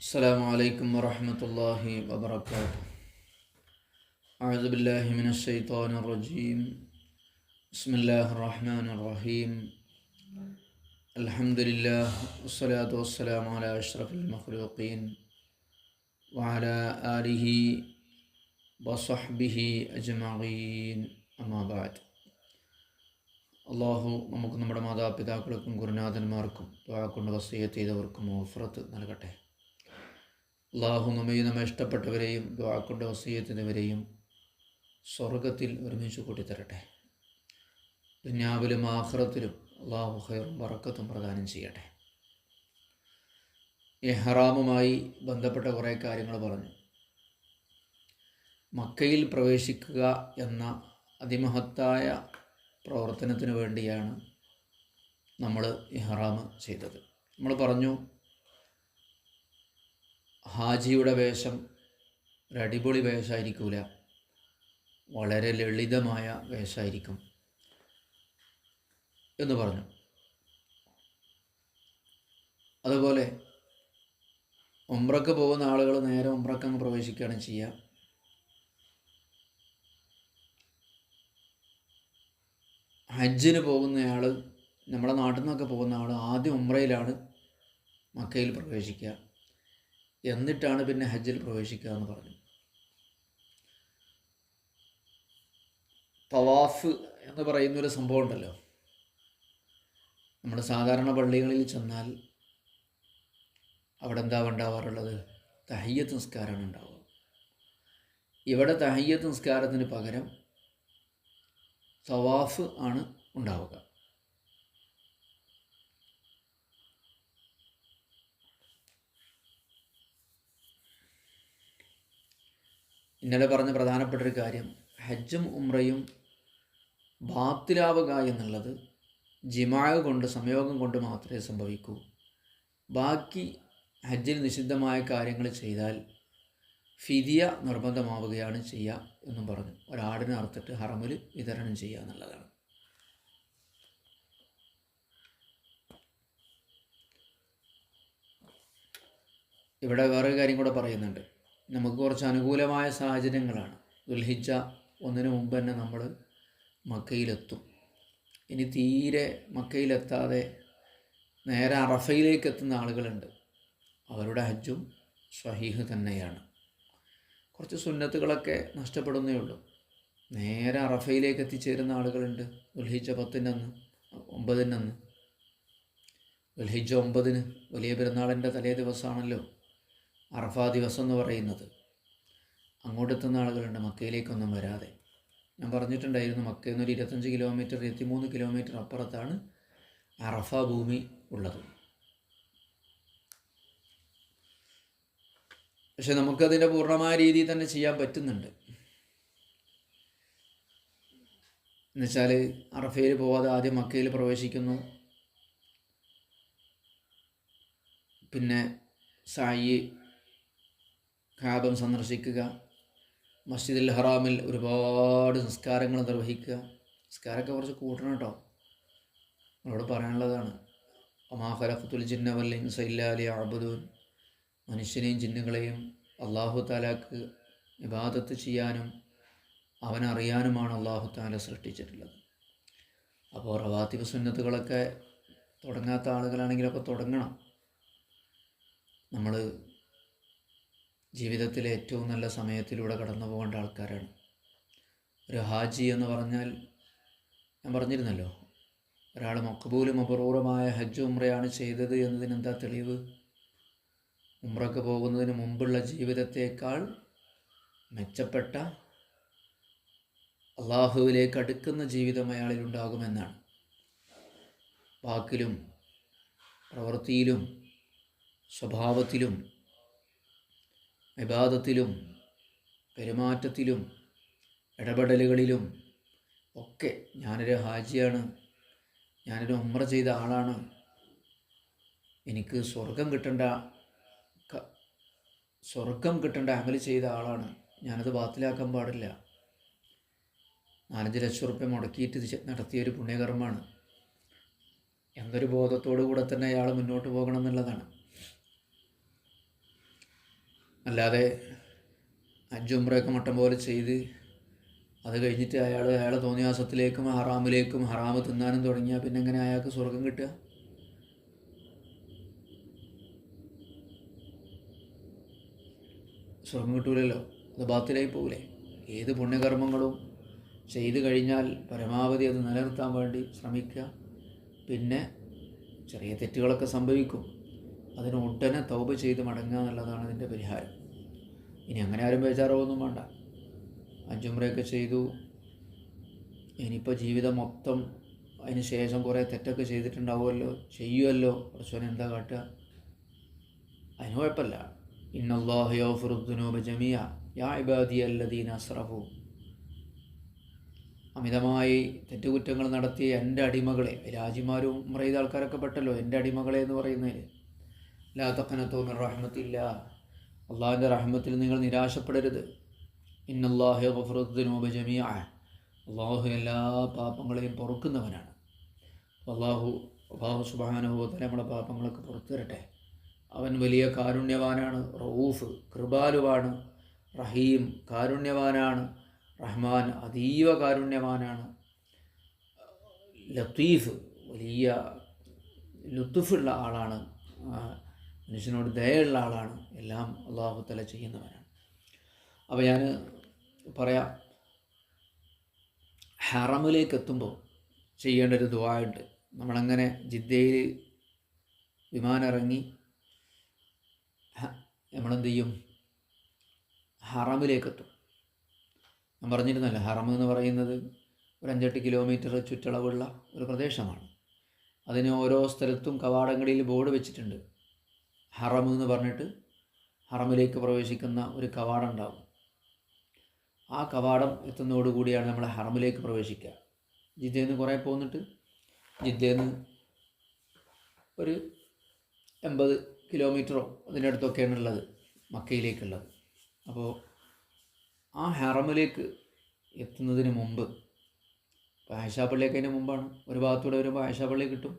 السلام عليكم ورحمة الله وبركاته أعوذ بالله من الشيطان الرجيم بسم الله الرحمن الرحيم الحمد لله والصلاة والسلام على أشرف المخلوقين وعلى آله وصحبه أجمعين أما بعد അള്ളാഹു നമുക്ക് നമ്മുടെ മാതാപിതാക്കൾക്കും ഗുരുനാഥന്മാർക്കും ദ്വാ കൊണ്ട് വസീയത്ത് ചെയ്തവർക്കും ഓഫറത്ത് നൽകട്ടെ അള്ളാഹു നമ്മയും നമ്മെ ഇഷ്ടപ്പെട്ടവരെയും ദ്വാ കൊണ്ട് വസീയത്തിനവരെയും സ്വർഗത്തിൽ ഒരുമിച്ച് കൂട്ടിത്തരട്ടെ. ദുന്യാവിലും ആഹ്റത്തിലും അള്ളാഹു ഹൈറും വറക്കത്തും പ്രദാനം ചെയ്യട്ടെ. എഹ്റാമുമായി ബന്ധപ്പെട്ട കുറേ കാര്യങ്ങൾ പറഞ്ഞു. മക്കയിൽ പ്രവേശിക്കുക എന്ന അതിമഹത്തായ പ്രവർത്തനത്തിന് വേണ്ടിയാണ് നമ്മൾ ഇഹ്റാം ചെയ്തത്. നമ്മൾ പറഞ്ഞു ഹാജിയുടെ വേഷം ഒരടിപൊളി വേഷമായിരിക്കില്ല വളരെ ലളിതമായ വേഷമായിരിക്കും എന്ന് പറഞ്ഞു. അതുപോലെ ഉംറക്ക് പോകുന്ന ആളുകൾ നേരെ ഉംറക്ക് അങ്ങ് പ്രവേശിക്കുകയാണ് ചെയ്യുക. ഹജ്ജിന് പോകുന്നയാൾ നമ്മുടെ നാട്ടിൽ നിന്നൊക്കെ പോകുന്ന ആൾ ആദ്യം ഉംറയിലാണ് മക്കയിൽ പ്രവേശിക്കുക. എന്നിട്ടാണ് പിന്നെ ഹജ്ജിൽ പ്രവേശിക്കുക എന്ന് പറഞ്ഞു തവാഫ് എന്ന് പറയുന്നൊരു സംഭവം ഉണ്ടല്ലോ. നമ്മൾ സാധാരണ പള്ളികളിൽ ചെന്നാൽ അവിടെ എന്താ ഉണ്ടാവാറുള്ളത്? തഹയ്യത്ത് നിസ്കാരമാണ് ഉണ്ടാവുക. ഇവിടെ തഹയ്യത്ത് നിസ്കാരത്തിന് പകരം തവാഫ് ആണ് ഉണ്ടാവുക. ഇന്നലെ പറഞ്ഞ പ്രധാനപ്പെട്ട ഒരു കാര്യം ഹജ്ജും ഉമ്രയും ബാത്തിലാവുക എന്നുള്ളത് ജിമാവ് കൊണ്ട് സംയോഗം കൊണ്ട് മാത്രമേ സംഭവിക്കൂ. ബാക്കി ഹജ്ജിൽ നിഷിദ്ധമായ കാര്യങ്ങൾ ചെയ്താൽ ഫിദിയ നിർബന്ധമാവുകയാണ് ചെയ്യുക എന്നും പറഞ്ഞു. ഒരാടിനെ അറുത്തിട്ട് ഹറമിൽ വിതരണം ചെയ്യുക എന്നുള്ളതാണ്. ഇവിടെ വേറൊരു കാര്യം കൂടെ പറയുന്നുണ്ട്. നമുക്ക് കുറച്ച് അനുകൂലമായ സാഹചര്യങ്ങളാണ്. ദുൽഹിജ ഒന്നിനു മുമ്പ് തന്നെ നമ്മൾ മക്കയിലെത്തും. ഇനി തീരെ മക്കയിലെത്താതെ നേരെ അറഫയിലേക്ക് എത്തുന്ന ആളുകളുണ്ട്. അവരുടെ ഹജ്ജും സ്വഹീഹ് തന്നെയാണ്. കുറച്ച് സുന്നത്തുകളൊക്കെ നഷ്ടപ്പെടുന്നേ ഉള്ളൂ. നേരെ അറഫയിലേക്ക് എത്തിച്ചേരുന്ന ആളുകളുണ്ട്. ദുൽഹിജ പത്തിനന്ന് ഒമ്പതിനന്ന്. ദുൽഹിജ ഒമ്പതിന് വലിയ പെരുന്നാളിന്റെ തലേ ദിവസമാണല്ലോ. അറഫ ദിവസം എന്ന് പറയുന്നത്. അങ്ങോട്ടെത്തുന്ന ആളുകളുണ്ട് മക്കയിലേക്കൊന്നും വരാതെ. ഞാൻ പറഞ്ഞിട്ടുണ്ടായിരുന്നു മക്കയിൽ നിന്നൊരു ഇരുപത്തഞ്ച് കിലോമീറ്റർ ഇരുപത്തിമൂന്ന് കിലോമീറ്റർ അപ്പുറത്താണ് അറഫ ഭൂമി ഉള്ളത്. പക്ഷെ നമുക്കതിന്റെ പൂർണമായ രീതിയിൽ തന്നെ ചെയ്യാൻ പറ്റുന്നുണ്ട്. എന്നുവെച്ചാൽ അറഫയിൽ പോവാതെ ആദ്യം മക്കയിൽ പ്രവേശിക്കുന്നു. പിന്നെ സായി ഖാബം സന്ദർശിക്കുക. മസ്ജിദുൽ ഹറാമിൽ ഒരുപാട് സംസ്കാരങ്ങൾ നിർവഹിക്കുക. സംസ്കാരമൊക്കെ കുറച്ച് കൂട്ടണം കേട്ടോ. നമ്മളോട് പറയാനുള്ളതാണ്. ഒമാഹലഫത്തുൽ ജിന്നവല്ലിൻ സൈലാലി അബുദൂൻ മനുഷ്യനെയും ജിന്നുകളെയും അള്ളാഹു താലാക്ക് വിവാദത്ത് ചെയ്യാനും അവനറിയാനുമാണ് അള്ളാഹു താല സൃഷ്ടിച്ചിട്ടുള്ളത്. അപ്പോൾ റവാത്തിബ് സുന്നത്തുകളൊക്കെ തുടങ്ങാത്ത ആളുകളാണെങ്കിലൊക്കെ തുടങ്ങണം. നമ്മൾ ജീവിതത്തിലെ ഏറ്റവും നല്ല സമയത്തിലൂടെ കടന്നു പോകേണ്ട ആൾക്കാരാണ്. ഒരു ഹാജി എന്ന് പറഞ്ഞാൽ ഞാൻ പറഞ്ഞിരുന്നല്ലോ ഒരാൾ മക്കബൂലും അപൂർവമായ ഹജ്ജ് ഉമ്രയാണ് ചെയ്തത് എന്നതിന് എന്താ തെളിവ്? ഉമ്രക്ക് പോകുന്നതിന് മുമ്പുള്ള ജീവിതത്തേക്കാൾ മെച്ചപ്പെട്ട അള്ളാഹുവിലേക്ക് അടുക്കുന്ന ജീവിതം അയാളിൽ ഉണ്ടാകുമെന്നാണ്. വാക്കിലും പ്രവൃത്തിയിലും സ്വഭാവത്തിലും വിവാദത്തിലും പെരുമാറ്റത്തിലും ഇടപെടലുകളിലും ഒക്കെ ഞാനൊരു ഹാജിയാണ്. ഞാനൊരു ഉമ്ര ചെയ്ത ആളാണ്. എനിക്ക് സ്വർഗം കിട്ടേണ്ട സ്വർഗം കിട്ടേണ്ട അമൽ ചെയ്ത ആളാണ്. ഞാനത് ബാത്തിലാക്കാൻ പാടില്ല. നാലഞ്ച് ലക്ഷം റുപ്യ മുടക്കിയിട്ട് നടത്തിയൊരു പുണ്യകർമ്മമാണ്. എന്നൊരു ബോധത്തോടു കൂടെ തന്നെ അയാൾ മുന്നോട്ട് പോകണം എന്നുള്ളതാണ്. അല്ലാതെ അജുംറയൊക്കെ മട്ടം പോലെ ചെയ്ത് അത് കഴിഞ്ഞിട്ട് അയാൾ അയാളെ തോന്നിയാസത്തിലേക്കും ഹറാമിലേക്കും ഹറാമ് തിന്നാനും തുടങ്ങിയാൽ പിന്നെ എങ്ങനെ അയാൾക്ക് സ്വർഗം കിട്ടുക? സ്വർഗം കിട്ടൂലല്ലോ. അത് ബാത്തിലായി പോകില്ലേ ഏത് പുണ്യകർമ്മങ്ങളും ചെയ്തു കഴിഞ്ഞാൽ പരമാവധി അത് നിലനിർത്താൻ വേണ്ടി ശ്രമിക്കുക. പിന്നെ ചെറിയ തെറ്റുകളൊക്കെ സംഭവിക്കും. അതിന് ഉടനെ തൗബ ചെയ്ത് മടങ്ങുക എന്നുള്ളതാണ് അതിന്റെ പരിഹാരം. ഇനി അങ്ങനെ ആരും ബേജാറാവൊന്നും വേണ്ട. അഞ്ചുമുറയൊക്കെ ചെയ്തു. ഇനിയിപ്പോൾ ജീവിതം മൊത്തം അതിന് ശേഷം കുറേ തെറ്റൊക്കെ ചെയ്തിട്ടുണ്ടാവുമല്ലോ ചെയ്യുമല്ലോ. കുറച്ചോനെ എന്താ കാട്ടുക? അതിന് കുഴപ്പമില്ല. ഇന്നല്ലാഹു യൗഫുറുദ്ദുനൂബ ജമിയ യാ ഇബാദി അല്ലദീൻ അസ്രഫു അമിതമായി തെറ്റുകുറ്റങ്ങൾ നടത്തിയ എന്റെ അടിമകളെ രാജിമാരും ചെയ്ത ആൾക്കാരൊക്കെ പെട്ടല്ലോ എന്റെ അടിമകളെ എന്ന് പറയുന്നതിന്. ലാ റഹ്മത്തില്ല. അള്ളാഹിന്റെ റഹ്മത്തിൽ നിങ്ങൾ നിരാശപ്പെടരുത്. ഇന്നല്ലാഹു യഗ്ഫിറുദ്ദുനൂബ ജമിയ അള്ളാഹു എല്ലാ പാപങ്ങളെയും പൊറുക്കുന്നവനാണ്. അള്ളാഹു അള്ളാഹു സുബാനുഭവത്തിൽ നമ്മുടെ പാപങ്ങളൊക്കെ പുറത്തു തരട്ടെ അവൻ വലിയ കാരുണ്യവാനാണ് റഊഫ് കൃപാലുവാണ് റഹീം കാരുണ്യവാനാണ് റഹ്മാൻ അതീവ കാരുണ്യവാനാണ്. ലത്തീഫ് വലിയ ലുത്തുഫുള്ള ആളാണ്. മനുഷ്യനോട് ദയുള്ള ആളാണ്. എല്ലാം അള്ളാഹു തല ചെയ്യുന്നവനാണ്. അപ്പോൾ ഞാൻ പറയാം ഹറമിലേക്ക് എത്തുമ്പോൾ ചെയ്യേണ്ട ഒരു ദുവായുണ്ട് നമ്മളങ്ങനെ ജിദ്ദയിൽ വിമാനം ഇറങ്ങി ഹ- നമ്മളെന്ത് ചെയ്യും ഹറമിലേക്ക് എത്തും ഞാൻ പറഞ്ഞിരുന്നല്ലോ ഹറം എന്ന് പറയുന്നത് ഒരു അഞ്ചെട്ട് കിലോമീറ്റർ ചുറ്റളവുള്ള ഒരു പ്രദേശമാണ്. അതിന് ഓരോ സ്ഥലത്തും കവാടങ്ങളിൽ ബോർഡ് വെച്ചിട്ടുണ്ട്. ഹറം എന്ന് പറഞ്ഞിട്ട് ഹറമിലേക്ക് പ്രവേശിക്കുന്ന ഒരു കവാടം ഉണ്ടാവും ആ കവാടം എത്തുന്നതോടുകൂടിയാണ് നമ്മൾ ഹറമിലേക്ക് പ്രവേശിക്കുക. ജിദ്ദയിൽ നിന്ന് കുറേ പോന്നിട്ട് ജിദ്ദയിൽ നിന്ന് ഒരു എൺപത് കിലോമീറ്ററോ അതിന്റെ അടുത്തൊക്കെയാണ് ഉള്ളത് മക്കയിലേക്കുള്ളത്. അപ്പോൾ ആ ഹറമിലേക്ക് എത്തുന്നതിന് മുമ്പ് പായശാപ്പള്ളിയൊക്കെ അതിന് മുമ്പാണ്. ഒരു ഭാഗത്തൂടെ വരുമ്പോൾ ആയിഷാപ്പള്ളി കിട്ടും.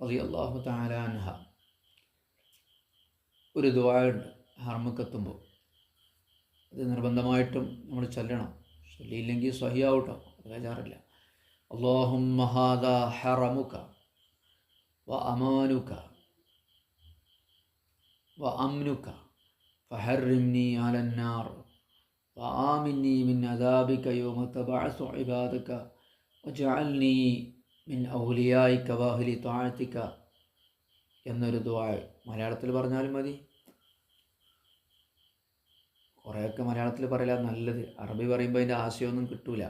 അതി അള്ളാഹു താലാൻഹ ഒരു ദുവായുണ്ട് ഹർമ്മക്കെത്തുമ്പോൾ. അത് നിർബന്ധമായിട്ടും നമ്മൾ ചൊല്ലണം. ചൊല്ലിയില്ലെങ്കിൽ സഹിയാവട്ടോ അത് വേജാറില്ല അള്ളാഹും മഹാദ ഹറമുക വ അമാനുക വ അംനുക ഫഹറിംനി അലന്നാർ വ ആമിന്നി മിൻ അദാബിക യോമ തബഅസു ഇബാദക ജാൽനി മിൻ ഔലിയായിക്ക വഹലി താഴത്തിക എന്നൊരു ദ്വാ മലയാളത്തിൽ പറഞ്ഞാലും മതി. കുറേയൊക്കെ മലയാളത്തിൽ പറയില്ല. നല്ലത്. അറബി പറയുമ്പോൾ അതിന്റെ ആശയമൊന്നും കിട്ടൂല.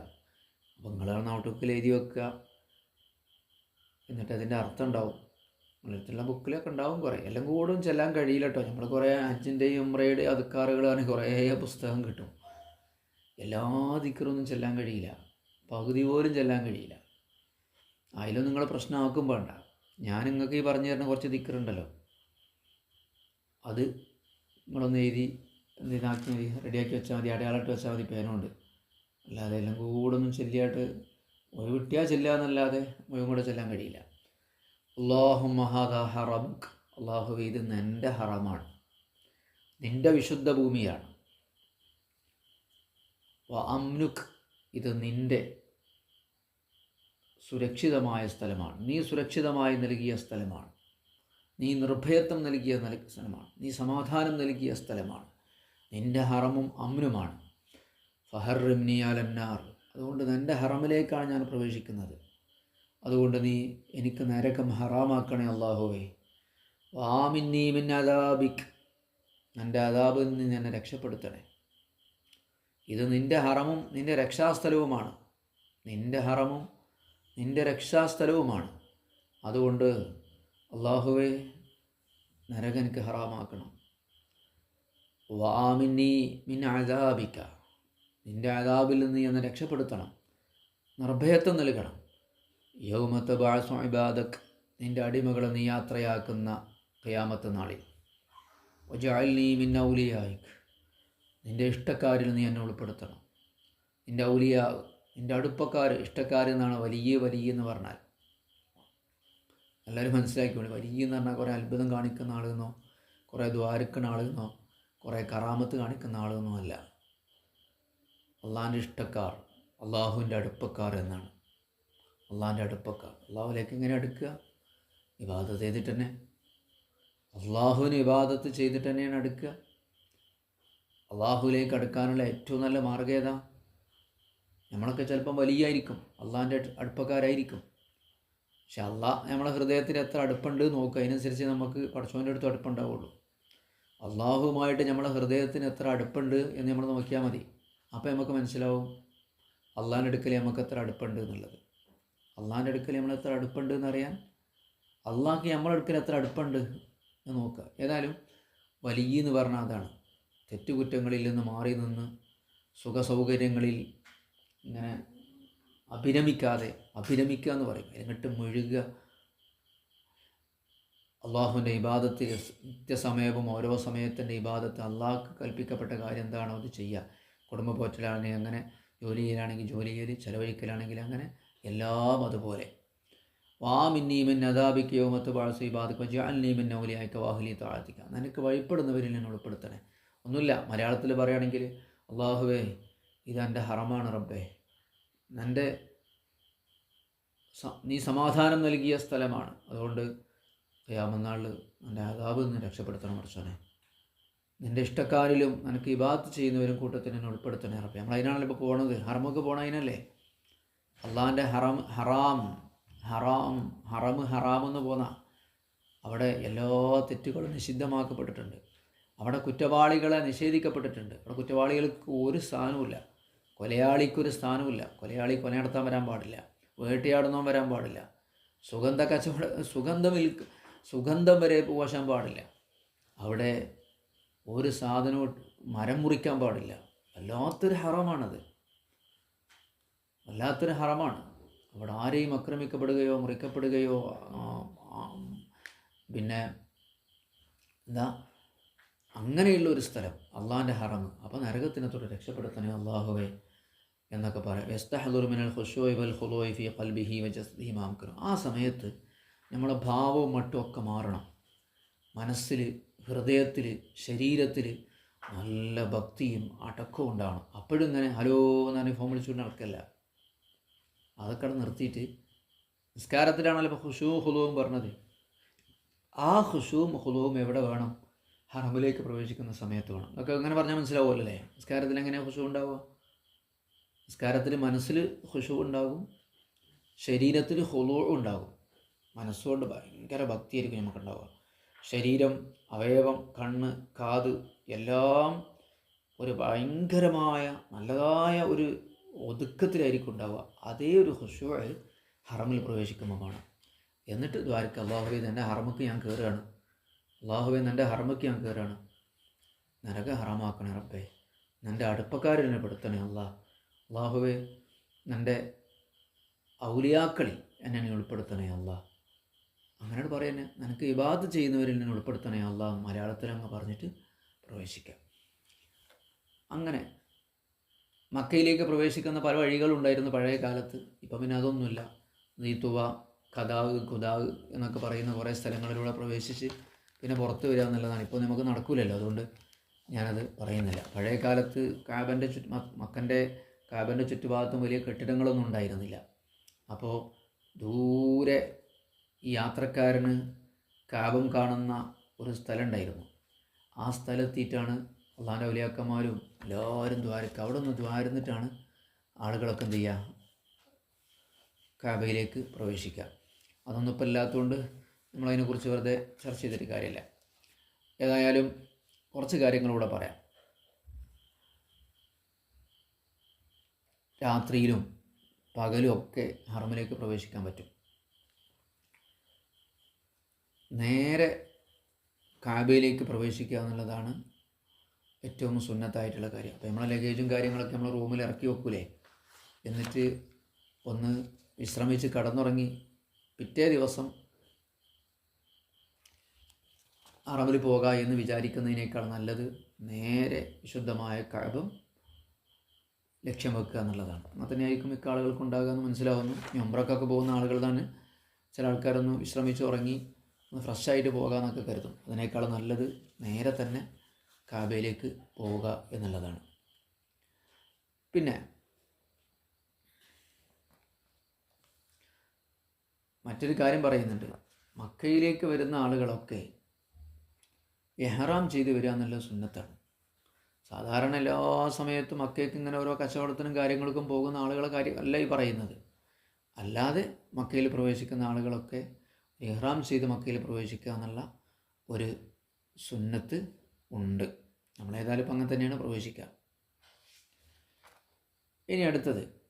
അപ്പോൾ നിങ്ങളാണ് നോട്ടുബുക്കിൽ എഴുതി വെക്കുക എന്നിട്ട് അതിന്റെ അർത്ഥം ഉണ്ടാവും. നിങ്ങളടുത്തുള്ള ബുക്കിലൊക്കെ ഉണ്ടാവും കുറേ. എല്ലാം കൂടും ചെല്ലാൻ കഴിയില്ല കേട്ടോ നമ്മൾ കുറേ അച്ഛന്റെയും ഉമ്രയുടെയും അതുക്കാറുകളാണ് കുറേ പുസ്തകം കിട്ടും. എല്ലാ ദിക്കറൊന്നും ചെല്ലാൻ കഴിയില്ല. പകുതി പോലും ചെല്ലാൻ കഴിയില്ല. അതിലും നിങ്ങൾ പ്രശ്നമാക്കും വേണ്ട. ഞാൻ നിങ്ങൾക്ക് ഈ പറഞ്ഞു തരുന്ന കുറച്ച് ദിക്കറുണ്ടല്ലോ. അത് നിങ്ങളൊന്ന് എഴുതി എന്തിനാക്കി മതി റെഡിയാക്കി വെച്ചാൽ മതി. അടയാളമായിട്ട് വെച്ചാൽ മതി. പേനുണ്ട്. അല്ലാതെ എല്ലാം കൂടെ ഒന്നും ചെല്ലിയായിട്ട് ഒരു വിട്ടിയാൽ ചെല്ലുക എന്നല്ലാതെ മുഴുവൻ കൂടെ ചെല്ലാൻ കഴിയില്ല. അള്ളാഹു മഹാദ ഹറബ് അള്ളാഹു ഇത് നിന്റെ ഹറമാണ്. നിന്റെ വിശുദ്ധ ഭൂമിയാണ്. അംനുക്ക് ഇത് നിന്റെ സുരക്ഷിതമായ സ്ഥലമാണ്. നീ സുരക്ഷിതമായി നൽകിയ സ്ഥലമാണ്. നീ നിർഭയത്വം നൽകിയ നൽ സ്ഥലമാണ്. നീ സമാധാനം നൽകിയ സ്ഥലമാണ്. നിന്റെ ഹറമും അമ്നുമാണ്. ഫഹറിംനി അലംനാർ അതുകൊണ്ട് നിന്റെ ഹറമിലേക്കാണ് ഞാൻ പ്രവേശിക്കുന്നത്. അതുകൊണ്ട് നീ എനിക്ക് നരകം ഹറാമാക്കണേ അള്ളാഹുവേ വാമിന്നീ മിൻ അദാബിക്. എന്റെ അദാബിൽ നിന്ന് എന്നെ രക്ഷപ്പെടുത്തണേ. ഇത് നിന്റെ ഹറമും നിന്റെ രക്ഷാസ്ഥലവുമാണ്. നിന്റെ ഹറമും നിന്റെ രക്ഷാസ്ഥലവുമാണ്. അതുകൊണ്ട് അള്ളാഹുവെ നരകനിക്ക് ഹറാമാക്കണം. വാമിന്നി മിൻ അതാപിക്ക നിന്റെ അതാപിൽ നിന്ന് എന്നെ രക്ഷപ്പെടുത്തണം. നിർഭയത്വം നൽകണം. യൗമത്ത് ബാസ്വാബാദക് നിന്റെ അടിമകളെ നീ യാത്രയാക്കുന്ന ഖിയാമത്ത് നാളിൽ. ഒജാൽ മിൻ ഔലിയായിക്ക് നിന്റെ ഇഷ്ടക്കാരിൽ നീ എന്നെ ഉൾപ്പെടുത്തണം. നിന്റെ ഔലിയ നിന്റെ അടുപ്പക്കാർ ഇഷ്ടക്കാർ എന്നാണ് വലിയ വലിയ എന്ന് പറഞ്ഞാൽ. എല്ലാവരും മനസ്സിലാക്കിക്കോളി. വലിയ എന്ന് പറഞ്ഞാൽ കുറേ അത്ഭുതം കാണിക്കുന്ന ആളെന്നോ കുറേ ദ്വാരക്കുന്ന ആളെന്നോ കുറേ കറാമത്ത് കാണിക്കുന്ന ആളെന്നോ അല്ല. അള്ളാഹിന്റെ ഇഷ്ടക്കാർ അള്ളാഹുവിന്റെ അടുപ്പക്കാർ എന്നാണ്. അള്ളാഹിന്റെ അടുപ്പക്കാർ. അള്ളാഹുലേക്ക് എങ്ങനെ അടുക്കുക? വിവാദത്ത് ചെയ്തിട്ട് തന്നെ. അള്ളാഹുവിന് വിവാദത്ത് ചെയ്തിട്ട് തന്നെയാണ് അടുക്കുക. അള്ളാഹുലേക്ക് അടുക്കാനുള്ള ഏറ്റവും നല്ല മാർഗം ഏതാ? നമ്മളൊക്കെ ചിലപ്പം വലിയായിരിക്കും. അള്ളാഹിന്റെ അടുപ്പക്കാരായിരിക്കും. പക്ഷെ അള്ളാഹ് നമ്മളെ ഹൃദയത്തിൽ എത്ര അടുപ്പുണ്ട് നോക്കുക അതിനനുസരിച്ച് നമുക്ക് പഠിച്ചവന്റെ അടുത്ത് അടുപ്പുണ്ടാവുള്ളൂ. അള്ളാഹുമായിട്ട് നമ്മളെ ഹൃദയത്തിന് എത്ര അടുപ്പുണ്ട് എന്ന് നമ്മൾ നോക്കിയാൽ മതി. അപ്പോൾ നമുക്ക് മനസ്സിലാവും അള്ളാഹിന്റെ അടുക്കൽ നമുക്ക് എത്ര അടുപ്പുണ്ട് എന്നുള്ളത്. അള്ളാഹിന്റെ അടുക്കൽ നമ്മൾ എത്ര അടുപ്പുണ്ട് എന്നറിയാൻ അള്ളാഹ്ക്ക് നമ്മളെ അടുക്കൽ എത്ര അടുപ്പുണ്ട് എന്ന് നോക്കുക. ഏതായാലും വലിയ എന്ന് പറഞ്ഞാൽ അതാണ്. തെറ്റുകുറ്റങ്ങളിൽ നിന്ന് മാറി നിന്ന് സുഖസൗകര്യങ്ങളിൽ ഇങ്ങനെ അഭിരമിക്കാതെ അഭിരമിക്കുക എന്ന് പറയും. എന്നിട്ട് മുഴുകുക. അള്ളാഹുവിന്റെ ഇബാദത്തിൽ നിത്യസമയവും ഓരോ സമയത്തിന്റെ ഇബാദത്ത് അള്ളാഹ്ക്ക് കൽപ്പിക്കപ്പെട്ട കാര്യം എന്താണോ അത് ചെയ്യുക. കുടുംബ പോറ്റലാണെങ്കിൽ അങ്ങനെ ജോലി ചെയ്യലാണെങ്കിൽ ജോലി ചെയ്ത് ചെലവഴിക്കലാണെങ്കിൽ അങ്ങനെ എല്ലാം അതുപോലെ. വാ മിന്നീമിൻ അദാബിക്കയോ മത്ത് പാഴ്സി ബാധിക്കുക ജാൽനീമിൻ ഔലിയായിക്ക വാഹുലി താഴ്ത്തിക്കുക നിനക്ക് വഴിപ്പെടുന്നവരിൽ നിന്ന് ഉൾപ്പെടുത്തണേ. ഒന്നുമില്ല. മലയാളത്തിൽ പറയുകയാണെങ്കിൽ അള്ളാഹുവേ ഇതെന്റെ ഹറമാണ് റബ്ബേ. എന്റെ നീ സമാധാനം നൽകിയ സ്ഥലമാണ്. അതുകൊണ്ട് യാമനാളിൽ എന്റെ ആദാബ് നിന്ന് രക്ഷപ്പെടുത്തണം മറിച്ചോനെ. നിന്റെ ഇഷ്ടക്കാരിലും നിനക്ക് ഇബാത്ത് ചെയ്യുന്നവരും കൂട്ടത്തിൽ എന്നെ ഉൾപ്പെടുത്തണേ റബ്ബേ. നമ്മൾ അതിനാണല്ലോ ഇപ്പോൾ പോകണത് ഹറമൊക്കെ പോണതിനല്ലേ? അള്ളാഹിന്റെ ഹറം ഹറാം ഹറാം ഹറം ഹറാം എന്ന് പോന്ന അവിടെ എല്ലാ തെറ്റുകളും നിഷിദ്ധമാക്കപ്പെട്ടിട്ടുണ്ട്. അവിടെ കുറ്റവാളികളെ നിഷേധിക്കപ്പെട്ടിട്ടുണ്ട്. അവിടെ കുറ്റവാളികൾക്ക് ഒരു സ്ഥാനവുമില്ല. കൊലയാളിക്കൊരു സ്ഥാനമില്ല കൊലയാളി കൊല നടത്താൻ വരാൻ പാടില്ല. വേട്ടയാടുന്നവൻ വരാൻ പാടില്ല. സുഗന്ധ കച്ചവട സുഗന്ധം സുഗന്ധം വരെ പോവാൻ പാടില്ല. അവിടെ ഒരു സാധനവും മരം മുറിക്കാൻ പാടില്ല. വല്ലാത്തൊരു ഹറമാണത്. വല്ലാത്തൊരു ഹറമാണ്. അവിടെ ആരെയും ആക്രമിക്കപ്പെടുകയോ മുറിക്കപ്പെടുകയോ പിന്നെ എന്താ അങ്ങനെയുള്ള ഒരു സ്ഥലം. അള്ളാന്റെ ഹറം. അപ്പോൾ നരകത്തിനെ തൊട്ട് രക്ഷപ്പെടുത്തണേ അള്ളാഹുവേ. എന്നൊക്കെ പറയാം. വെസ്തഹദുർമിനൽ ഹുഷോയ് വൽ കൽബിഹി വജസ്ദിഹി മാംക്കറും ആ സമയത്ത് നമ്മളെ ഭാവവും മട്ടും ഒക്കെ മാറണം. മനസ്സിൽ ഹൃദയത്തിൽ ശരീരത്തിൽ നല്ല ഭക്തിയും അടക്കവും ഉണ്ടാവണം. അപ്പോഴും ഇങ്ങനെ ഹലോ എന്നാണ് അനുഭവം വിളിച്ചുകൊണ്ട് നടക്കല്ല. അതൊക്കെ നിർത്തിയിട്ട് നിസ്കാരത്തിലാണല്ലോ ഇപ്പോൾ ഹുഷൂ ഹുലുവും പറഞ്ഞത്. ആ ഹുഷുവും ഹുലുവും എവിടെ വേണം? ഹറമിലേക്ക് പ്രവേശിക്കുന്ന സമയത്ത് വേണം. അതൊക്കെ അങ്ങനെ പറഞ്ഞാൽ മനസ്സിലാവുമല്ലോ അല്ലേ? നിസ്കാരത്തിൽ എങ്ങനെയാണ് ഹുഷു ഉണ്ടാവുക? നിസ്കാരത്തിൽ മനസ്സിൽ ഹുഷു ഉണ്ടാകും ശരീരത്തിൽ ഹുലു ഉണ്ടാകും. മനസ്സുകൊണ്ട് ഭയങ്കര ഭക്തിയായിരിക്കും നമുക്കുണ്ടാവുക. ശരീരം അവയവം കണ്ണ് കാത് എല്ലാം ഒരു ഭയങ്കരമായ നല്ലതായ ഒരു ഒതുക്കത്തിലായിരിക്കും ഉണ്ടാവുക. അതേ ഒരു ഹുഷു ഹറമിൽ പ്രവേശിക്കുമ്പോൾ കാണാം എന്നിട്ട് ദ്വാരക്ക് അള്ളാഹുബൈ എന്റെ ഹറമക്ക് ഞാൻ കയറുകയാണ് അള്ളാഹുബൈ എന്റെ ഹറമക്ക് ഞാൻ കയറുകയാണ് നരക ഹറമാക്കണേ റബ്ബേ. നിന്റെ അടുപ്പക്കാരനെ പെടുത്തണേ അള്ളാഹ് അള്ളാഹുവെ എന്റെ ഔലിയാക്കളിൽ എന്നെ നീ ഉൾപ്പെടുത്തണേ അല്ല. അങ്ങനെ പറയുന്നത് നിനക്ക് ഇബാദ് ചെയ്യുന്നവരിൽ നിന്ന് ഉൾപ്പെടുത്തണേ അല്ല മലയാളത്തിൽ അങ്ങ് പറഞ്ഞിട്ട് പ്രവേശിക്കാം. അങ്ങനെ മക്കയിലേക്ക് പ്രവേശിക്കുന്ന പല വഴികളുണ്ടായിരുന്നു പഴയ കാലത്ത്. ഇപ്പം പിന്നെ അതൊന്നുമില്ല. നീത്തുവ കഥാവ് കുതാവ് എന്നൊക്കെ പറയുന്ന കുറേ സ്ഥലങ്ങളിലൂടെ പ്രവേശിച്ച് പിന്നെ പുറത്ത് വരിക എന്നുള്ളതാണ്. ഇപ്പോൾ നമുക്ക് നടക്കില്ലല്ലോ അതുകൊണ്ട് ഞാനത് പറയുന്നില്ല. പഴയ കാലത്ത് കാബന്റെ ചുറ്റ് മക്കന്റെ കാബന്റെ ചുറ്റുഭാഗത്തും വലിയ കെട്ടിടങ്ങളൊന്നും ഉണ്ടായിരുന്നില്ല. അപ്പോൾ ദൂരെ ഈ യാത്രക്കാരന് കാബം കാണുന്ന ഒരു സ്ഥലം ഉണ്ടായിരുന്നു ആ സ്ഥലത്തിട്ടാണ് അള്ളാന്റെ വലിയാക്കന്മാരും എല്ലാവരും ദ്വാരക്ക് അവിടെ നിന്ന് ദ്വാരുന്നിട്ടാണ് ആളുകളൊക്കെ എന്ത് ചെയ്യുക കാബയിലേക്ക് പ്രവേശിക്കുക. അതൊന്നും ഇപ്പോൾ ഇല്ലാത്തതുകൊണ്ട് നമ്മളതിനെക്കുറിച്ച് വെറുതെ ചർച്ച ചെയ്തിട്ട് കാര്യമില്ല. ഏതായാലും കുറച്ച് കാര്യങ്ങളൂടെ പറയാം. രാത്രിയിലും പകലും ഒക്കെ ഹറമിലേക്ക് പ്രവേശിക്കാൻ പറ്റും. നേരെ കാബയിലേക്ക് പ്രവേശിക്കുക എന്നുള്ളതാണ് ഏറ്റവും സുന്നത്തായിട്ടുള്ള കാര്യം. അപ്പോൾ നമ്മളെ ലഗേജും കാര്യങ്ങളൊക്കെ നമ്മൾ റൂമിൽ ഇറക്കി വെക്കൂലേ? എന്നിട്ട് ഒന്ന് വിശ്രമിച്ച് കടന്നുറങ്ങി പിറ്റേ ദിവസം അറബിൽ പോകുക എന്ന് വിചാരിക്കുന്നതിനേക്കാൾ നല്ലത് നേരെ വിശുദ്ധമായ കഴബം ലക്ഷ്യം വെക്കുക എന്നുള്ളതാണ്. എന്നാൽ തന്നെയായിരിക്കും മിക്ക ആളുകൾക്ക് ഉണ്ടാകുക എന്ന് മനസ്സിലാവുന്നു. ഈ ഉംറക്കൊക്കെ പോകുന്ന ആളുകൾ തന്നെ ചില ആൾക്കാരൊന്ന് വിശ്രമിച്ച് ഉറങ്ങി ഒന്ന് ഫ്രഷായിട്ട് പോകാമെന്നൊക്കെ കരുതും. അതിനേക്കാൾ നല്ലത് നേരെ തന്നെ കാബയിലേക്ക് പോവുക എന്നുള്ളതാണ്. പിന്നെ മറ്റൊരു കാര്യം പറയുന്നുണ്ട്. മക്കയിലേക്ക് വരുന്ന ആളുകളൊക്കെ എഹ്റാം ചെയ്ത് വരിക എന്നുള്ള സുന്നത്താണ്. സാധാരണ എല്ലാ സമയത്തും മക്കയ്ക്ക് ഇങ്ങനെ ഓരോ കച്ചവടത്തിനും കാര്യങ്ങൾക്കും പോകുന്ന ആളുകളെ കാര്യം അല്ല ഈ പറയുന്നത്. അല്ലാതെ മക്കയിൽ പ്രവേശിക്കുന്ന ആളുകളൊക്കെ ഇഹ്റാം ചെയ്ത് മക്കയിൽ പ്രവേശിക്കുക എന്നുള്ള ഒരു സുന്നത്ത് ഉണ്ട്. നമ്മളേതായാലും അങ്ങനെ തന്നെയാണ് പ്രവേശിക്കുക. ഇനി അടുത്തത്.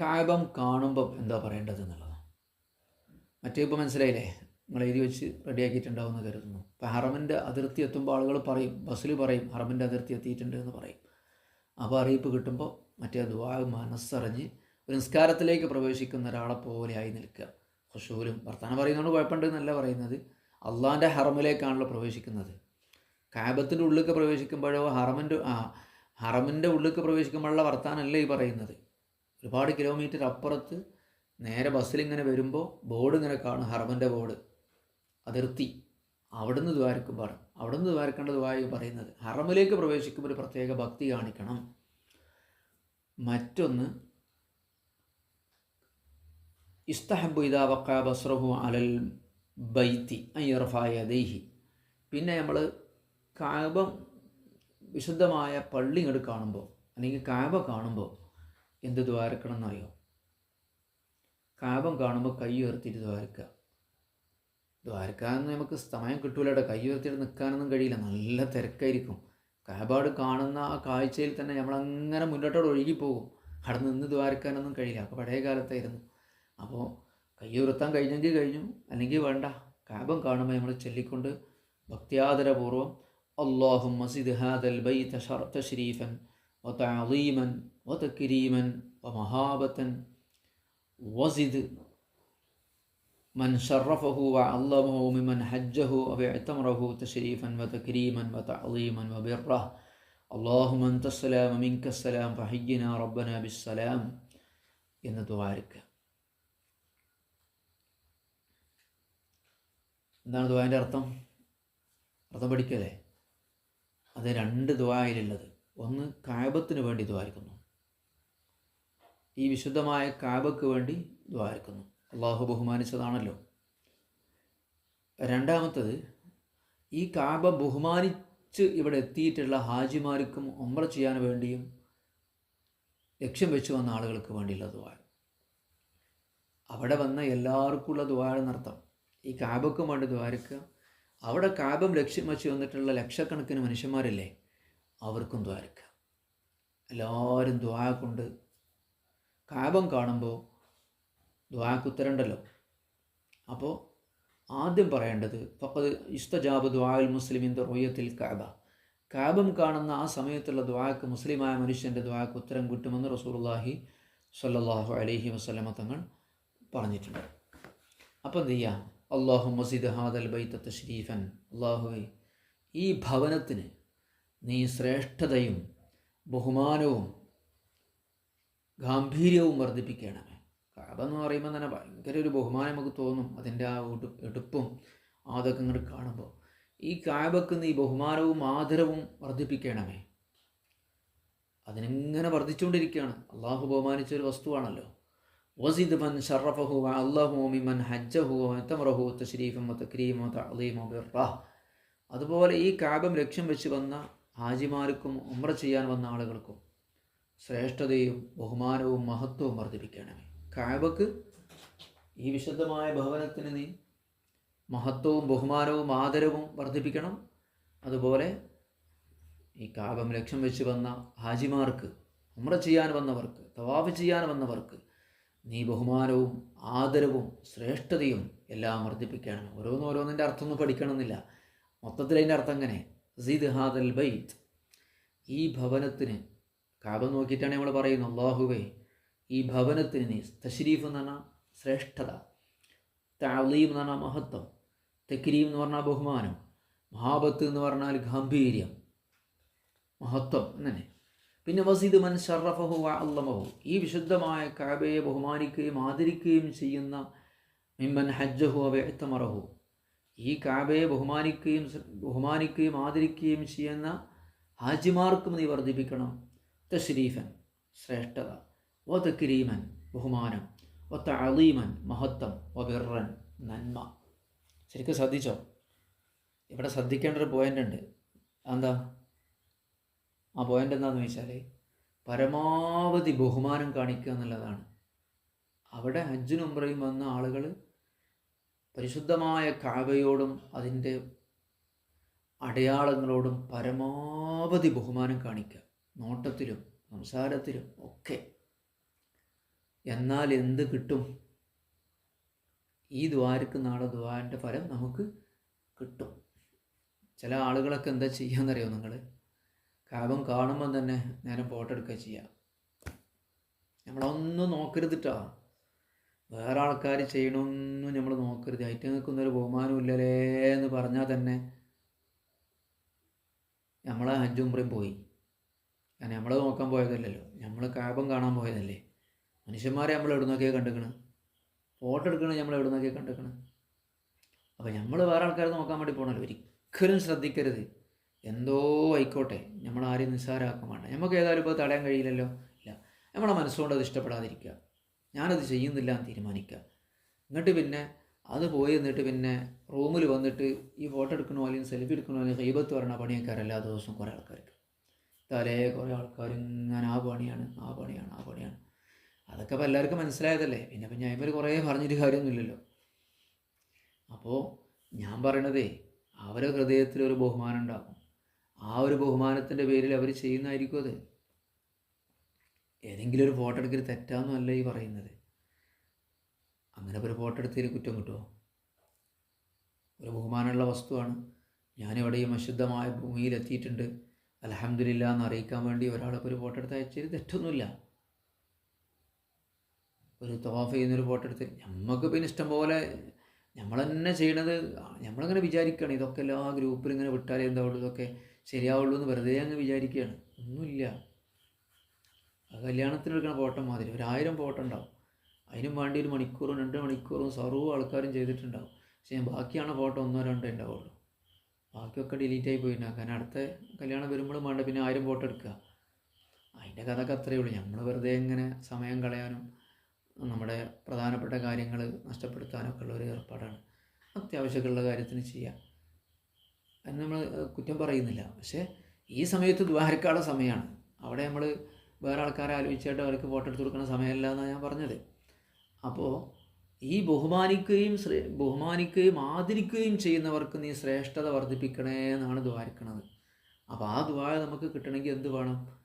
കാബം കാണുമ്പം എന്താ പറയേണ്ടത് എന്നുള്ളതാണ്. മറ്റേ ഇപ്പോൾ മനസ്സിലായില്ലേ? നിങ്ങൾ എഴുതി വെച്ച് റെഡിയാക്കിയിട്ടുണ്ടാവുമെന്ന് കരുതുന്നു. അപ്പോൾ ഹറമിന്റെ അതിർത്തി എത്തുമ്പോൾ ആളുകൾ പറയും ബസ്സിൽ പറയും ഹറമിന്റെ അതിർത്തി എത്തിയിട്ടുണ്ട് എന്ന് പറയും. അപ്പോൾ അറിയിപ്പ് കിട്ടുമ്പോൾ മറ്റേ ദുവാ മനസ്സറിഞ്ഞ് ഒരു നിസ്കാരത്തിലേക്ക് പ്രവേശിക്കുന്ന ഒരാളെ പോലെ ആയി നിൽക്കുക. ഖുഷൂലും വർത്തമാനം പറയുന്നതുകൊണ്ട് കുഴപ്പമുണ്ടെന്നല്ല പറയുന്നത്. അള്ളാന്റെ ഹറമിലേക്കാണല്ലോ പ്രവേശിക്കുന്നത്. കാബത്തിന്റെ ഉള്ളിലേക്ക് പ്രവേശിക്കുമ്പോഴോ ഹറമിന്റെ ആ ഹറമിന്റെ ഉള്ളിലേക്ക് പ്രവേശിക്കുമ്പോഴുള്ള വർത്താനമല്ല ഈ പറയുന്നത്. ഒരുപാട് കിലോമീറ്റർ അപ്പുറത്ത് നേരെ ബസ്സിൽ ഇങ്ങനെ വരുമ്പോൾ ബോർഡ് ഇങ്ങനെ കാണും ഹറമിന്റെ ബോർഡ്. അതിർത്തി. അവിടുന്ന് ദ്വാരക്കുമ്പോൾ അവിടുന്ന് ദ്വാരക്കേണ്ട ദ്വാരി പറയുന്നത് ഹറമിലേക്ക് പ്രവേശിക്കുമ്പോൾ ഒരു പ്രത്യേക ഭക്തി കാണിക്കണം. മറ്റൊന്ന് ഇസ്തഹബു അലൽ ബൈത്തി അയ്യർഫായ ദൈഹി പിന്നെ നമ്മൾ കാബം വിശുദ്ധമായ പള്ളി ഇങ്ങോട്ട് കാണുമ്പോൾ അല്ലെങ്കിൽ കാബ കാണുമ്പോൾ എന്ത് ദ്വാരക്കണം എന്നറിയോ കാബം കാണുമ്പോൾ കൈ ഉയർത്തിയിട്ട് ദ്വാരക്കുക ദ്വാരക്കാന്ന് നമുക്ക് സമയം കിട്ടൂലട്ടോ കൈ ഉയർത്തിയിട്ട് നിൽക്കാനൊന്നും കഴിയില്ല നല്ല തിരക്കായിരിക്കും കാബാട് കാണുന്ന ആ കാഴ്ചയിൽ തന്നെ നമ്മളങ്ങനെ മുന്നോട്ടോട് ഒഴുകിപ്പോകും അവിടെ നിന്ന് ദ്വാരക്കാനൊന്നും കഴിയില്ല അപ്പോൾ പഴയ കാലത്തായിരുന്നു അപ്പോൾ കൈ ഉയർത്താൻ കഴിഞ്ഞെങ്കിൽ കഴിഞ്ഞു അല്ലെങ്കിൽ വേണ്ട കാബം കാണുമ്പോൾ നമ്മൾ ചൊല്ലിക്കൊണ്ട് ഭക്തിയാദരപൂർവ്വം അള്ളാഹു മസിദ് ഹാദൽ ബൈത തശ്രീഫൻ وتعظيما وتكريما ومهابة وزد من شرفه وعظمه ممن حجه واعتمره تشريفا وتكريما وتعظيما وبره اللهم انت السلام منك السلام فحينا ربنا بالسلام എന്ന് ദ്വാരക്കുക എന്താണ് ദ്വാൻ്റെ അർത്ഥം അർത്ഥം പഠിക്കല്ലേ അത് രണ്ട് ദ്വായിലുള്ളത് ഒന്ന് കാബത്തിന് വേണ്ടി ദ്വാരിക്കുന്നു ഈ വിശുദ്ധമായ കാബക്ക് വേണ്ടി ദ്വാരിക്കുന്നു അള്ളാഹു ബഹുമാനിച്ചതാണല്ലോ. രണ്ടാമത്തത് ഈ കാബ ബഹുമാനിച്ച് ഇവിടെ എത്തിയിട്ടുള്ള ഹാജിമാർക്കും ഒമ്ര ചെയ്യാൻ വേണ്ടിയും ലക്ഷ്യം വെച്ച് വന്ന ആളുകൾക്ക് വേണ്ടിയുള്ള ദുവാൾ അവിടെ വന്ന എല്ലാവർക്കുമുള്ള ദ്വാരെന്നർത്ഥം ഈ കാബക്കും വേണ്ടി ദ്വാരക്കുക അവിടെ കാബം ലക്ഷ്യം വെച്ച് വന്നിട്ടുള്ള ലക്ഷക്കണക്കിന് മനുഷ്യന്മാരില്ലേ അവർക്കും ദ്വാരക്കുക എല്ലാവരും ദ്വാ കൊണ്ട് കാബം കാണുമ്പോൾ ദ്വാക്ക് ഉത്തരണ്ടല്ലോ അപ്പോൾ ആദ്യം പറയേണ്ടത് ഫക്കത് ഇസ്തജാബ് ദ്വാൽ മുസ്ലിമിൻ റോയത്തിൽ കാബ. കാബം കാണുന്ന ആ സമയത്തുള്ള ദ്വാക്ക് മുസ്ലിമായ മനുഷ്യന്റെ ദ്വാക്ക് ഉത്തരം കിട്ടുമെന്ന് റസൂർല്ലാഹി സല്ലാഹു അലഹി വസ്ലമ തങ്ങൾ പറഞ്ഞിട്ടുണ്ട്. അപ്പം എന്ത് ചെയ്യാം? അള്ളാഹു മസീദ് ഹാദൽ ബൈത്തത്ത് തഷ്രീഫൻ അള്ളാഹുവെ ഈ ഭവനത്തിന് നീ ശ്രേഷ്ഠതയും ബഹുമാനവും ഗാംഭീര്യവും വർദ്ധിപ്പിക്കണമേ കാബ എന്ന് പറയുമ്പോൾ തന്നെ ഭയങ്കര ഒരു ബഹുമാനം നമുക്ക് തോന്നും അതിന്റെ ആ എടു എടുപ്പും അതൊക്കെ ഇങ്ങോട്ട് കാണുമ്പോൾ ഈ കായബക്ക് ഈ ബഹുമാനവും ആദരവും വർദ്ധിപ്പിക്കണമേ. അതിനെങ്ങനെ വർദ്ധിച്ചുകൊണ്ടിരിക്കുകയാണ്. അള്ളാഹു ബഹുമാനിച്ച ഒരു വസ്തുവാണല്ലോ. വസിദ് മൻ ഷറഫഹു അള്ളാഹു മൻ ഹജ്ജഹു തമറഹു തശ്രീഫം തക്രീമോ തളീമോ ബിറാഹ് അതുപോലെ ഈ കാബം ലക്ഷ്യം വെച്ച് വന്ന ഹാജിമാർക്കും ഉമ്ര ചെയ്യാൻ വന്ന ആളുകൾക്കും ശ്രേഷ്ഠതയും ബഹുമാനവും മഹത്വവും വർദ്ധിപ്പിക്കണമേ. കാബക്ക് ഈ വിശുദ്ധമായ ഭവനത്തിന് നീ മഹത്വവും ബഹുമാനവും ആദരവും വർദ്ധിപ്പിക്കണം. അതുപോലെ ഈ കാബം ലക്ഷ്യം വെച്ച് വന്ന ഹാജിമാർക്ക് ഉമ്ര ചെയ്യാൻ വന്നവർക്ക് തവാഫ് ചെയ്യാൻ വന്നവർക്ക് നീ ബഹുമാനവും ആദരവും ശ്രേഷ്ഠതയും എല്ലാം വർദ്ധിപ്പിക്കണം. ഓരോന്നും ഓരോന്നിന്റെ അർത്ഥമൊന്നും പഠിക്കണമെന്നില്ല. മൊത്തത്തിൽ അതിന്റെ അർത്ഥം എങ്ങനെ? സീദ് ഹാദൽ ബൈത്ത്. ഈ ഭവനത്തിന് കാബം നോക്കിയിട്ടാണ് നമ്മൾ പറയുന്നത്. അള്ളാഹുവേ ഈ ഭവനത്തിന് നീ തഷ്രീഫ് എന്ന് പറഞ്ഞാൽ ശ്രേഷ്ഠത. താളീം എന്ന് പറഞ്ഞാൽ മഹത്വം. തെക്കിരീം എന്ന് പറഞ്ഞാൽ ബഹുമാനം. മഹാബത്ത് എന്ന് പറഞ്ഞാൽ ഗാംഭീര്യം. മഹത്വം അങ്ങനെ പിന്നെ വസീദ് മൻ ഷറഫഹു അള്ളമഹു ഈ വിശുദ്ധമായ കാബയെ ബഹുമാനിക്കുകയും ആദരിക്കുകയും ചെയ്യുന്ന മിമ്മൻ ഹജ്ജഹു അവ്യക്തമറഹു ഈ കാബയെ ബഹുമാനിക്കുകയും ബഹുമാനിക്കുകയും ആദരിക്കുകയും ചെയ്യുന്ന ഹാജിമാർക്കും നീ വർദ്ധിപ്പിക്കണം. തശ്രീഫൻ ശ്രേഷ്ഠത. വ തക്രീമൻ ബഹുമാനം. ഒത്ത അളീമൻ മഹത്വം. ബിറൻ നന്മ. ശരിക്കും ശ്രദ്ധിച്ചോ? ഇവിടെ ശ്രദ്ധിക്കേണ്ട ഒരു പോയിന്റ് ഉണ്ട്. എന്താ ആ പോയിന്റ് എന്താണെന്ന് വെച്ചാൽ പരമാവധി ബഹുമാനം കാണിക്കുക എന്നുള്ളതാണ്. അവിടെ ഹജ്ജിനും ഉംറയും വന്ന ആളുകൾ പരിശുദ്ധമായ കാവയോടും അതിന്റെ അടയാളങ്ങളോടും പരമാവധി ബഹുമാനം കാണിക്കുക. നോട്ടത്തിലും സംസാരത്തിലും ഒക്കെ. എന്നാൽ എന്ത് കിട്ടും? ഈ ദ്വാരക്ക് നാളെ ദ്വാരന്റെ ഫലം നമുക്ക് കിട്ടും. ചില ആളുകളൊക്കെ എന്താ ചെയ്യാന്നറിയോ നിങ്ങൾ കാബം കാണുമ്പം തന്നെ നേരം ഫോട്ടോ എടുക്കുക ചെയ്യുക നമ്മളൊന്നും നോക്കരുതിട്ടാ. വേറെ ആൾക്കാർ ചെയ്യണമെന്നും നമ്മൾ നോക്കരുത്. ഐറ്റങ്ങൾക്കൊന്നും ഒരു ബഹുമാനം ഇല്ലല്ലേ എന്ന് പറഞ്ഞാൽ തന്നെ നമ്മളെ അഞ്ചും പോയി. കാരണം നമ്മൾ നോക്കാൻ പോയതല്ലല്ലോ. നമ്മൾ കാപം കാണാൻ പോയതല്ലേ. മനുഷ്യന്മാരെ നമ്മൾ എവിടെ നോക്കിയാൽ കണ്ടിക്കണ് ഫോട്ടോ എടുക്കണ നമ്മൾ എവിടെ നോക്കിയാൽ കണ്ടിക്കണ് അപ്പോൾ നമ്മൾ വേറെ ആൾക്കാരെ നോക്കാൻ വേണ്ടി പോകണല്ലോ ഒരിക്കലും ശ്രദ്ധിക്കരുത്. എന്തോ ആയിക്കോട്ടെ. നമ്മൾ ആരെയും നിസ്സാരമാക്കാൻ വേണ്ട. നമുക്ക് ഏതായാലും ഇപ്പോൾ തടയാൻ കഴിയില്ലല്ലോ? ഇല്ല. നമ്മളെ മനസ്സുകൊണ്ട് അത് ഇഷ്ടപ്പെടാതിരിക്കുക. ഞാനത് ചെയ്യുന്നില്ല എന്ന് തീരുമാനിക്കുക. എന്നിട്ട് പിന്നെ അത് പോയി എന്നിട്ട് പിന്നെ റൂമിൽ വന്നിട്ട് ഈ ഫോട്ടോ എടുക്കണോ അല്ലെങ്കിൽ സെൽഫി എടുക്കണോ അല്ലെങ്കിൽ ഹൈബത്ത് പറഞ്ഞ പണിയൊക്കെ എല്ലാ ദിവസവും കുറേ ആൾക്കാർക്ക്. തലേ കുറേ ആൾക്കാർ ഇങ്ങനെ ആ പണിയാണ് ആ പണിയാണ് ആ പണിയാണ്. അതൊക്കെ ഇപ്പോൾ എല്ലാവർക്കും മനസ്സിലായതല്ലേ? പിന്നെ ഇപ്പം ഞാൻ ഇവർ കുറേ പറഞ്ഞിട്ട് കാര്യമൊന്നുമില്ലല്ലോ. അപ്പോൾ ഞാൻ പറയണതേ അവരെ ഹൃദയത്തിൽ ഒരു ബഹുമാനം ഉണ്ടാകും ആ ഒരു ബഹുമാനത്തിന്റെ പേരിൽ അവർ ചെയ്യുന്നതായിരിക്കും അത്. ഏതെങ്കിലും ഒരു ഫോട്ടോ എടുക്കൽ തെറ്റാന്നല്ല ഈ പറയുന്നത്. അങ്ങനെ ഒരു ഫോട്ടോ എടുത്തതിൽ കുറ്റം കിട്ടുമോ ഒരു ബഹുമാനമുള്ള വസ്തുവാണ്. ഞാനിവിടെ ഈ അശുദ്ധമായ ഭൂമിയിൽ എത്തിയിട്ടുണ്ട് അലഹമില്ല എന്ന് അറിയിക്കാൻ വേണ്ടി ഒരാളൊക്കെ ഒരു ഫോട്ടോ എടുത്ത് അയച്ചതിൽ തെറ്റൊന്നുമില്ല. ഒരു തോഫ ചെയ്യുന്നൊരു ഫോട്ടോ എടുത്ത് നമുക്ക് പിന്നെ ഇഷ്ടം പോലെ നമ്മൾ തന്നെ ചെയ്യണത് നമ്മളിങ്ങനെ വിചാരിക്കുകയാണ് ഇതൊക്കെ എല്ലാ ഗ്രൂപ്പിൽ ഇങ്ങനെ വിട്ടാലേ എന്താവുള്ളൂ ഇതൊക്കെ ശരിയാവുള്ളൂ എന്ന് വെറുതെ അങ്ങ് വിചാരിക്കുകയാണ് ഒന്നുമില്ല. കല്യാണത്തിന് എടുക്കുന്ന ഫോട്ടോ മാതിരി. ഒരായിരം ഫോട്ടോ ഉണ്ടാവും. അതിനും വേണ്ടി ഒരു മണിക്കൂറും രണ്ട് മണിക്കൂറും സർവ ആൾക്കാരും ചെയ്തിട്ടുണ്ടാവും. പക്ഷേ ഞാൻ ബാക്കിയാണ് ഫോട്ടോ ഒന്നോ രണ്ടോ ഉണ്ടാവുള്ളൂ. ബാക്കിയൊക്കെ ഡിലീറ്റ് ആയി പോയിട്ടുണ്ടാകും കാരണം അടുത്ത കല്യാണം വരുമ്പോഴും വേണ്ട പിന്നെ ആയിരം ഫോട്ടോ എടുക്കുക. അതിന്റെ കഥക്ക് അത്രയേ ഉള്ളൂ. നമ്മൾ വെറുതെ ഇങ്ങനെ സമയം കളയാനും നമ്മുടെ പ്രധാനപ്പെട്ട കാര്യങ്ങൾ നഷ്ടപ്പെടുത്താനൊക്കെ ഉള്ള ഒരു ഏർപ്പാടാണ്. അത്യാവശ്യമുള്ള കാര്യത്തിന് ചെയ്യാം. എന്ന് നമ്മൾ കുറ്റം പറയുന്നില്ല. പക്ഷേ ഈ സമയത്ത് ദ്വാരക്കാനുള്ള സമയമാണ്. അവിടെ നമ്മൾ വേറെ ആൾക്കാരെ ആലോചിച്ചായിട്ട് അവർക്ക് ഫോട്ടോ എടുത്ത് കൊടുക്കുന്ന സമയമല്ല എന്നാണ് ഞാൻ പറഞ്ഞത്. അപ്പോൾ ഈ ബഹുമാനിക്കുകയും ബഹുമാനിക്കുകയും ആദരിക്കുകയും ചെയ്യുന്നവർക്ക് നീ ശ്രേഷ്ഠത വർദ്ധിപ്പിക്കണേ എന്നാണ് ദ്വാരിക്കണത്. അപ്പോൾ ആ ദ്വാര നമുക്ക് കിട്ടണമെങ്കിൽ എന്ത് വേണം?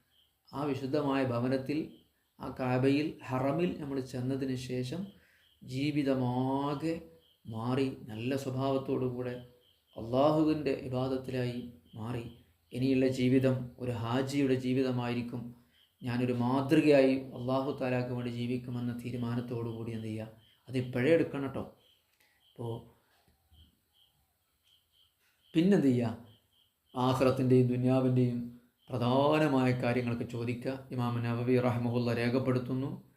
ആ വിശുദ്ധമായ ഭവനത്തിൽ ആ കാബയിൽ ഹറമിൽ നമ്മൾ ചെന്നതിന് ശേഷം ജീവിതമാകെ മാറി നല്ല സ്വഭാവത്തോടു കൂടെ അള്ളാഹുവിന്റെ വിവാദത്തിലായി മാറി. ഇനിയുള്ള ജീവിതം ഒരു ഹാജിയുടെ ജീവിതമായിരിക്കും. ഞാനൊരു മാതൃകയായി അള്ളാഹു താലാക്ക് വേണ്ടി ജീവിക്കുമെന്ന തീരുമാനത്തോടു കൂടി എന്ത് ചെയ്യുക? അതിപ്പോഴേ എടുക്കണം കേട്ടോ. അപ്പോൾ പിന്നെന്ത് ചെയ്യുക? ആഹ്റത്തിന്റെയും ദുന്യാവിന്റെയും പ്രധാനമായ കാര്യങ്ങളൊക്കെ ചോദിക്കുക. ഇമാം നബവി റഹ്മുല്ല രേഖപ്പെടുത്തുന്നു.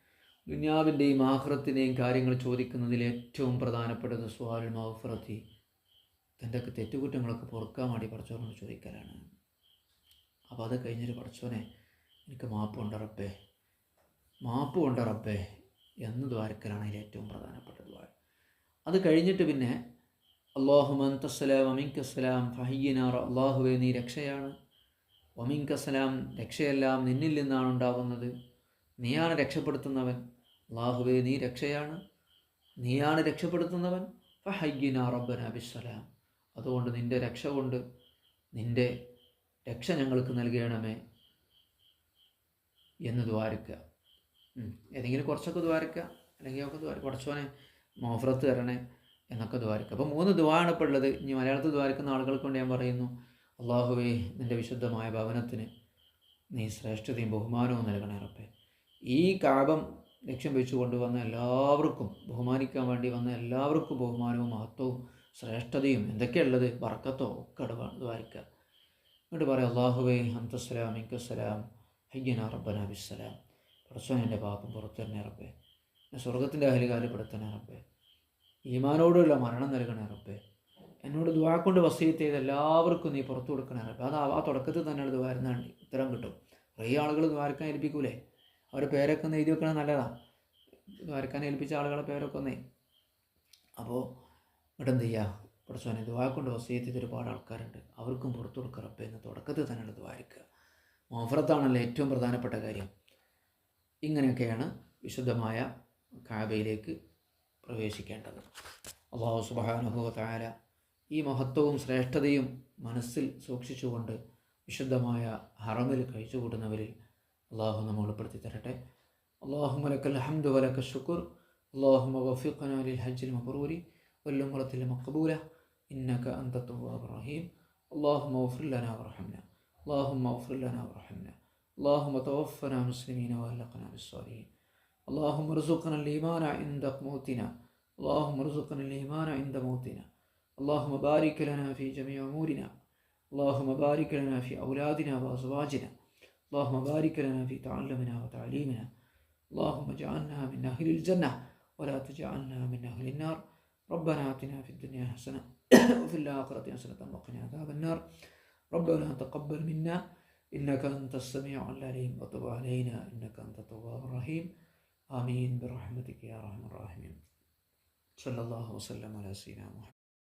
ദുന്യാവിന്റെയും ആഹ്റത്തിന്റെയും കാര്യങ്ങൾ ചോദിക്കുന്നതിൽ ഏറ്റവും പ്രധാനപ്പെട്ടത് സ്വാൽ മഹഫറത്തി തന്റെ തെറ്റുകുറ്റങ്ങളൊക്കെ പൊറുക്കാൻ വേണ്ടി പഠിച്ചവനോട് ചോദിക്കലാണ്. അപ്പോൾ അത് കഴിഞ്ഞിട്ട് പഠിച്ചവനെ എനിക്ക് മാപ്പ് കൊണ്ട് റബ്ബേ. മാപ്പ് കൊണ്ട് റബ്ബേ എന്ന് ദ്വാരക്കലാണ് അതിൽ ഏറ്റവും പ്രധാനപ്പെട്ട ദ്വാര അത് കഴിഞ്ഞിട്ട് പിന്നെ അള്ളാഹു മന്തസ്സലാം അമിങ്കസ്സലാം ഫഹീനാർ അള്ളാഹുവെ നീ രക്ഷയാണ്. ഒമിങ്കസ്സലാം രക്ഷയെല്ലാം നിന്നിൽ നിന്നാണ് ഉണ്ടാവുന്നത്. നീയാണ് രക്ഷപ്പെടുത്തുന്നവൻ. അള്ളാഹുബെ നീ രക്ഷയാണ്. നീയാണ് രക്ഷപ്പെടുത്തുന്നവൻ. ഫഹയ്യിനാ റബ്ബന ബിസ്സലാം. അതുകൊണ്ട് നിന്റെ രക്ഷ കൊണ്ട് നിന്റെ രക്ഷ ഞങ്ങൾക്ക് നൽകണമേ എന്ന് ദ്വാരിക്കുക ഏതെങ്കിലും കുറച്ചൊക്കെ ദ്വാരിക്കുക അല്ലെങ്കിൽ ഒക്കെ ദ്വാര കുറച്ചോനെ മോഫ്രത്ത് തരണേ എന്നൊക്കെ ദ്വാരിക്കുക അപ്പോൾ മൂന്ന് ദ്വാണ് ഇപ്പോൾ ഉള്ളത്. ഇനി മലയാളത്തിൽ ദ്വാരിക്കുന്ന ആളുകൾക്ക് കൊണ്ട് ഞാൻ പറയുന്നു. അള്ളാഹുവേ നിന്റെ വിശുദ്ധമായ ഭവനത്തിന് നീ ശ്രേഷ്ഠതയും ബഹുമാനവും നൽകണേ റബ്ബേ. ഈ കാപം ലക്ഷ്യം വെച്ചുകൊണ്ട് കൊണ്ടുവന്ന എല്ലാവർക്കും ബഹുമാനിക്കാൻ വേണ്ടി വന്ന എല്ലാവർക്കും ബഹുമാനവും മഹത്വവും ശ്രേഷ്ഠതയും എന്തൊക്കെയുള്ളത്? വറക്കത്തോ ഒക്കെ ദ്വാരിക്കുക എന്നിട്ട് പറയാം അള്ളാഹുവേ അന്തസ്സലാം ഇങ്കസ്സലാം ഹയ്യന റബ്ബന ബിസ്സലാം. എന്റെ പാപം പുറത്തന്നെ റബ്ബേ. എന്നെ സ്വർഗത്തിന്റെ അഹലികാൽ പെടുത്തണേ റബ്ബേ. ഈമാനോടുള്ള മരണം നൽകണേ റബ്ബേ. എന്നോട് ദുവാ കൊണ്ട് വസീത്ത് ചെയ്ത് എല്ലാവർക്കും നീ പുറത്തു കൊടുക്കണേ അപ്പോൾ അത് ആ തുടക്കത്തിൽ തന്നെയാണ് വരുന്നതാണ്. ഉത്തരം കിട്ടും. കുറേ ആളുകൾ ദ്വാരക്കാൻ ഏൽപ്പിക്കൂലേ? അവരുടെ പേരൊക്കെ എഴുതി വെക്കണത് നല്ലതാണ് ദ്വാരക്കാൻ ഏൽപ്പിച്ച ആളുകളുടെ പേരൊക്കെ ഒന്നേ. അപ്പോൾ ഇവിടെ എന്ത് ചെയ്യുക പഠിച്ചോനെ ദ്വാ കൊണ്ട് വസീത്ത് ചെയ്ത് ഒരുപാട് ആൾക്കാരുണ്ട്. അവർക്കും പുറത്തു കൊടുക്കുക റബ്ബേ എന്ന് തുടക്കത്തിൽ തന്നെയാണ് ദ്വാരിക്കുക. മോഫറത്താണല്ലോ ഏറ്റവും പ്രധാനപ്പെട്ട കാര്യം. ഇങ്ങനെയൊക്കെയാണ് വിശുദ്ധമായ കാബയിലേക്ക് പ്രവേശിക്കേണ്ടത്. അള്ളാഹു സുബാനുഭവ താര ഈ മഹത്വവും ശ്രേഷ്ഠതയും മനസ്സിൽ സൂക്ഷിച്ചുകൊണ്ട് വിശുദ്ധമായ ഹറമിൽ കഴിച്ചുകൂടുന്നവരിൽ അള്ളാഹു നമ്മൾ ഉൾപ്പെടുത്തി തരട്ടെ. അള്ളാഹു മലക്കൽ അഹമ്മദ് വലക്ക ഷുക്കൂർ അള്ളാഹു വഫീഖന അലിൽ ഹജ്ജിൽ മബറൂരി. വല്ലുംകുളത്തിൽ മക്കബൂല ഇന്നക അന്തത്തുവാബ് റഹീം. അള്ളാഹു മൗഫുല്ലന വർഹംന അള്ളാഹു മൗഫുല്ലന വർഹംന അള്ളാഹു മതോഫന മുസ്ലിമീന വല്ലഖന ബിസ്വാലിഹീൻ അള്ളാഹു മർസുഖന ലീമാന ഇന്ദ മൂത്തിന അള്ളാഹു മർസുഖന ലീമാന ഇന്ദ മൂത്തിന. اللهم بارك لنا في جميع أمورنا. اللهم بارك لنا في أولادنا وأزواجنا. اللهم بارك لنا في تعلمنا وتعليمنا. اللهم اجعلنا من أهل الجنة ولا تجعلنا من أهل النار. ربنا آتنا في الدنيا حسنة وفي الآخرة حسنة وقنا عذاب النار. ربنا تقبل منا. إنك أنت السميع العليم. وتب علينا. إنك أنت التواب الرحيم. آمين. برحمتك يا أرحم الراحمين. صلى الله وسلم على سيدنا محمد.